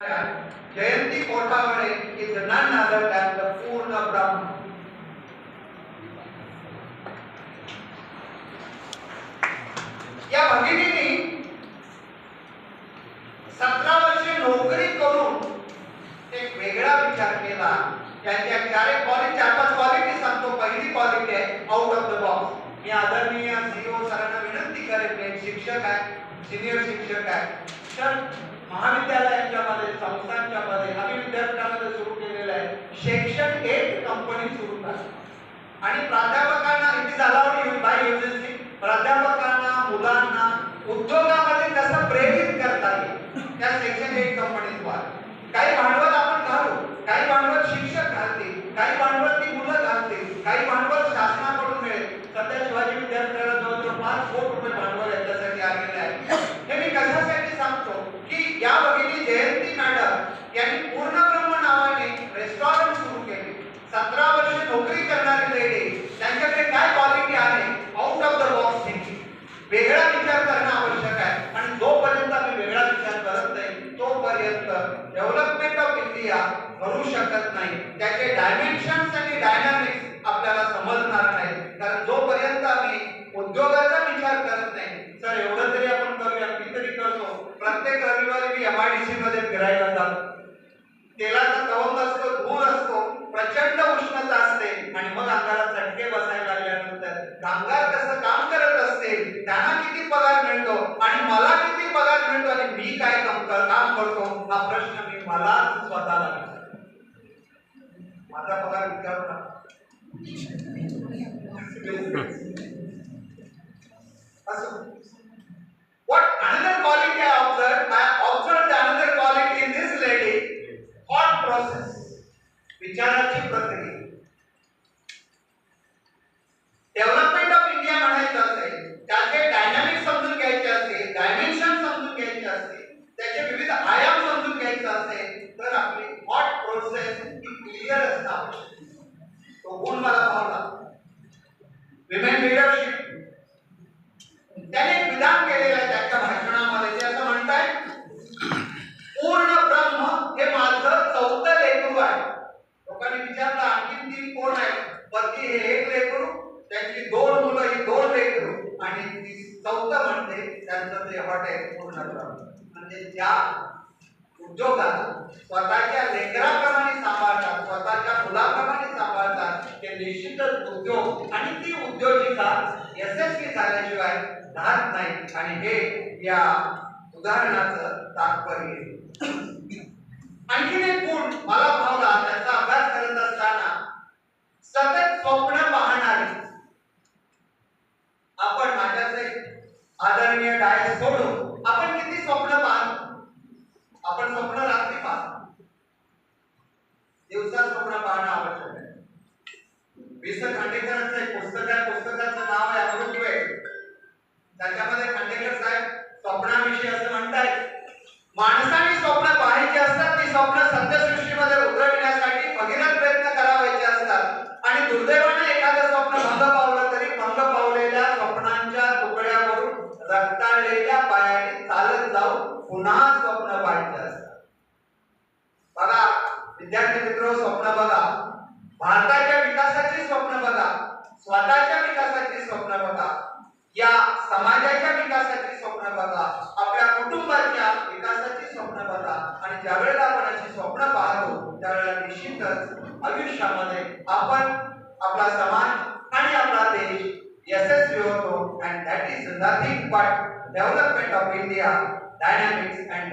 Jayanti Kothavale is none other than the पूर्ण ब्रह्म या भगिनीने सतरा वर्षे नोकरी करून एक वेगळा विचार केला. त्यांच्या चार क्वालिटी चार पाच क्वालिटी सांगतो. पहिली क्वालिटी आहे आउट ऑफ द बॉक्स मी आदरणीय सीओ सरांना विनंती करेन शिक्षक आहे सिनियर शिक्षक आहे. तर महाविद्यालयांच्या मध्ये संस्थांच्या मध्ये आम्ही विद्यापीठामध्ये सुरू केलेलं आहे. शैक्षण एक कंपनी सुरू करा आणि प्राध्यापकांना इथे झाल्यावर बाय युजीसी प्राध्यापकांना मुलांना उद्योगामध्ये कसं प्रेरित करता येईल त्या सेक्शन एट कंपनीद्वारे काही भांडवल आपण घालू काही भांडवल शिक्षक घालतील काही भांडवल ती मुलं घालतील काही भांडवल शासनाकडून मिळेल सध्या शिवाजी विद्यापीठाला जवळजवळ पाच कोटी रुपये भांडवल याच्यासाठी आलेले आहे हे मी कशासाठी सांगतो की या भगिनी जयंती मॅडम यांनी पूर्ण ब्रह्म नावाने रेस्टॉरंट सुरू केले सतरा वर्ष नोकरी करणारी लेडी त्यांच्याकडे काय क्वालिटी आहे out of the box thinking वेगळा विचार करणं आवश्यक आहे आणि जोपर्यंत आम्ही वेगळा विचार करत नाही तोपर्यंत डेव्हलपमेंट ऑफ इंडिया शकत नाही. त्याचे डायमेन्शन्स आणि डायनामिक्स आपल्याला समजणार नाही. कारण जोपर्यंत आम्ही उद्योगाचा विचार करत नाही सर एवढं तरी आपण करूया मी तरी करतो. प्रत्येक रविवारी मी एमआयडीसी मध्ये फिरायला जातो. तेलाचा तवंग असतो धूर असतो प्रचंड उष्णता असते. आणि मग अंगाला चटके बसायला लागल्यानंतर कामगार मिळतो आणि मी काय काम काम करतो. हा प्रश्न मी मला स्वतःला. माझा पगार विचारू नका. असो. ती चौथं म्हणते त्यांचं ते हॉटेल पूर्णत्व म्हणजे ज्या उद्योगात स्वतःच्या लेकराप्रमाणे सांभाळतात स्वतःच्या मुलाप्रमाणे सांभाळतात ते निश्चितच उद्योग आणि ती उद्योजिका यशस्वी झाल्याशिवाय राहत नाही. आणि हे या उदाहरणाचं तात्पर्य आणखीन एक गुण मला भावला त्याचा आदरणीय डायस सोडून आपण किती स्वप्न पाहतो आपण स्वप्न रात्री पाहतो दिवसात स्वप्न पाहणं आवश्यक आहे. वि स खांडेकरांचं एक पुस्तक आहे. पुस्तकाचं नाव आहे अमृतवेळ त्याच्यामध्ये खांडेकर साहेब स्वप्नाविषयी असं म्हणतायत माणसाने स्वप्न पाहायची असतात ती स्वप्न सत्यसृष्टीमध्ये पायाने जाऊन पुन्हा स्वप्न पाहिजे असतात बघा विद्यार्थी मित्र स्वप्न बघा. भारताच्या विकासाची स्वप्न बघा. स्वतःच्या विकासाची स्वप्न बघा. या समाजाच्या विकासाची स्वप्न बघा. आपल्या कुटुंबाच्या विकासाची स्वप्न बघा. आणि ज्यावेळेला आपण अशी स्वप्न पाहतो त्यावेळेला निश्चितच आयुष्यामध्ये आपण आपला समाज आणि आपला देश यशस्वी होतो. And that is nothing but development of India dynamics and